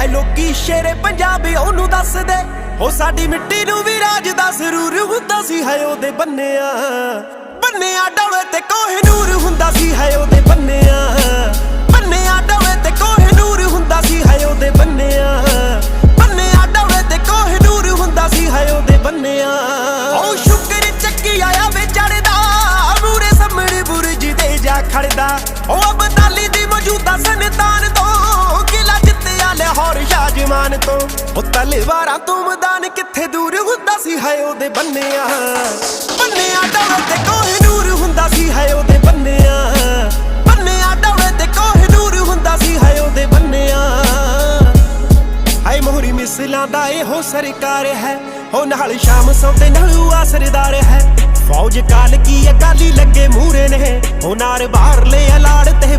ਹੈ ਲੋਕੀ ਸ਼ੇਰੇ ਪੰਜਾਬ, ਉਹਨੂੰ ਦੱਸਦੇ ਉਹ ਸਾਡੀ ਮਿੱਟੀ ਨੂੰ ਵੀ ਰਾਜ ਦਾ ਸਰੂਰ ਹੁੰਦਾ ਸੀ, ਹੈ ਉਹਦੇ ਬੰਨਿਆ। ਬੰਨਿਆ ਡੋਲੇ ਤੇ ਕੋਹ ਨੂਰ ਹੁੰਦਾ ਸੀ, ਹੈ ਉਹਦੇ ਬੰਨਿਆ। ਬੰਨਿਆ ਡੋਲੇ ਤੇ ਕੋਹ ਨੂਰ ਹੁੰਦਾ ਸੀ, ਹੈ ਉਹਦੇ ਬੰਨਿਆ। ਬੰਨਿਆ ਡੋਲੇ ਤੇ ਕੋਹ ਨੂਰ ਹੁੰਦਾ ਸੀ, ਹੈ ਉਹਦੇ ਬੰਨਿਆ। ਉਹ ਸ਼ੁਕਰ ਚੱਕੀ ਆਇਆ ਵੇ ਚੜਦਾ ਮੂਰੇ ਸਾਹਮਣੇ ਬੁਰਜ ਤੇ ਜਾ ਖੜਦਾ ਉਹ ਅਬਦਾਲੀ ਦੀ ਮੌਜੂਦਾ ਸੰਤਾਨ ਤੋਂ ਉਹ ਤਲਵਾਰਾਂ ਤੋਂ ਮੈਦਾਨ ਕਿੱਥੇ ਦੂਰ ਹੁੰਦਾ ਸੀ? ਹੈ ਉਹਦੇ ਬੰਨਿਆ। ਬੰਨਿਆ ਡੋਲੇ ਤੇ ਕੋਹ ਨੂਰ ਹੁੰਦਾ ਸੀ? ਹੈ ਉਹਦੇ ਬੰਨਿਆ। ਬੰਨਿਆ ਡੋਲੇ ਤੇ ਕੋਹ ਨੂਰ ਹੁੰਦਾ ਸੀ? ਹੈ ਉਹਦੇ ਬੰਨਿਆ। ਹਾਏ, ਮੋਹਰੀ ਮਿਸਲਾਂ ਦਾ ਇਹੋ ਸਰਕਾਰ ਹੈ। ਉਹ ਨਾਲ ਸ਼ਾਮ ਸੌਤੇ ਨਾਲ ਆਸਰਦਾਰ ਹੈ। ਫੌਜ ਕਾਲ ਕੀ ਅਕਾਲੀ ਲੱਗੇ ਮੂਰੇ ਨੇ। ਹੋ ਨਾਰ ਬਾਹਰ ਲੈ ਅਲਾੜ ਤੇ